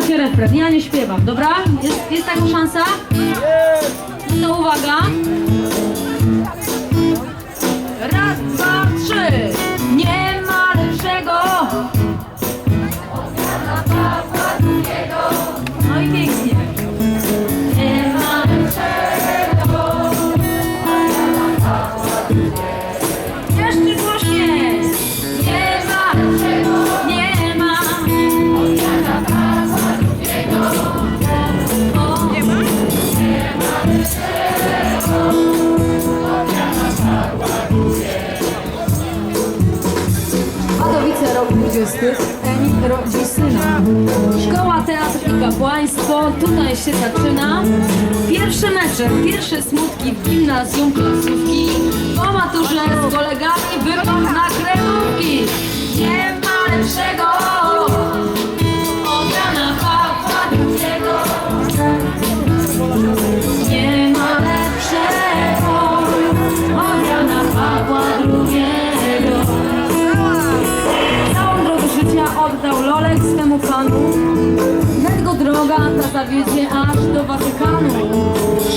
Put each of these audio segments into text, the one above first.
zaśpiewacie refren, ja nie śpiewam, dobra? Jest, jest taka szansa? To uwaga. 20. Emil rodzi syna. Szkoła, teatr i kapłaństwo, tutaj się zaczyna. Pierwsze mecze, pierwsze smutki w gimnazjum klasówki. Po maturze z kolegami wypadł na kremówki. Nie ma lepszego zawiedzie aż do Watykanu.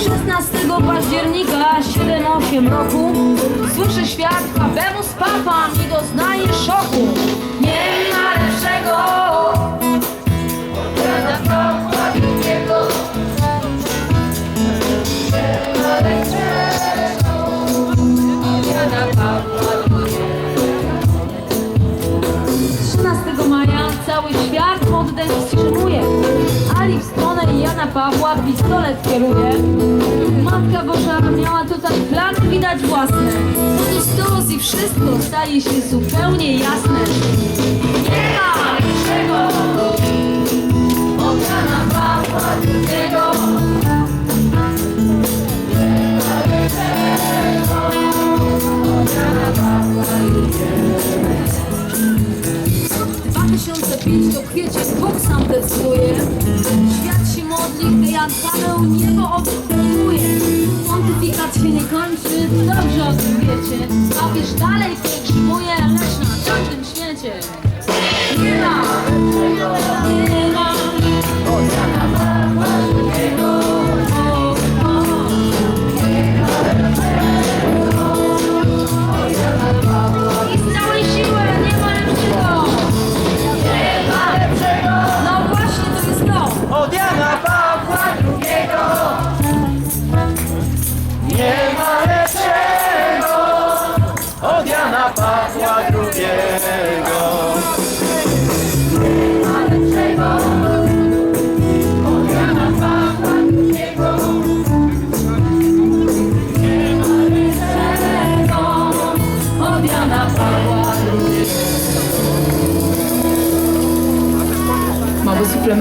16 października 7-8 roku słyszy świat Habemus Papa i doznaje szoku. Nie ma Jana Pawła pistolet kieruje. Matka Boża miała tutaj plany widać własne. To stos i wszystko staje się zupełnie jasne. Nie ma lepszego od Jana Pawła 2005 to kwiecień Bóg sam decyduje. Świat się modli, gdy Jan Paweł niebo obserwuje. Pontyfikat się nie kończy, dobrze o tym wiecie Papież dalej pielgrzymuje,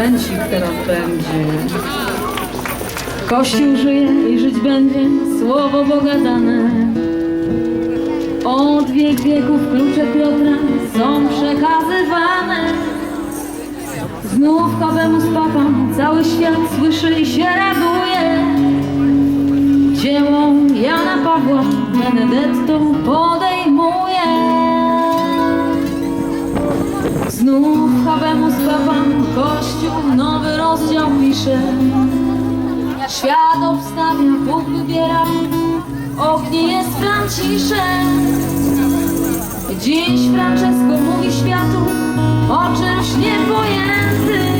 Suplemencik teraz będzie. Kościół żyje i żyć będzie, słowo Boga dane. Od wiek wieków klucze Piotra są przekazywane. Znów Habemus Papa cały świat słyszy i się raduje. Dzieło Jana Pawła Benedetto podejmuje. Znów Habemus Papa nowy rozdział pisze. Świat obstawia, Bóg wybiera. Ognie jest Franciszek Dziś Francesco mówi światu O czymś niepojętym.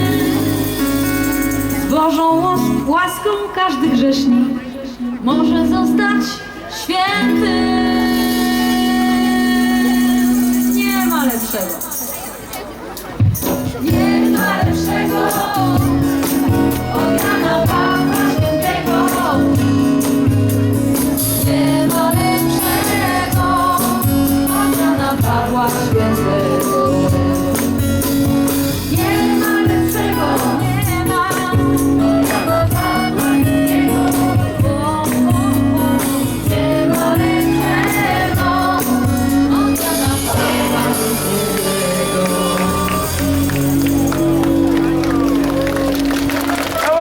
Z Bożą łaską każdy grzesznik Może zostać święty. Nie ma lepszego.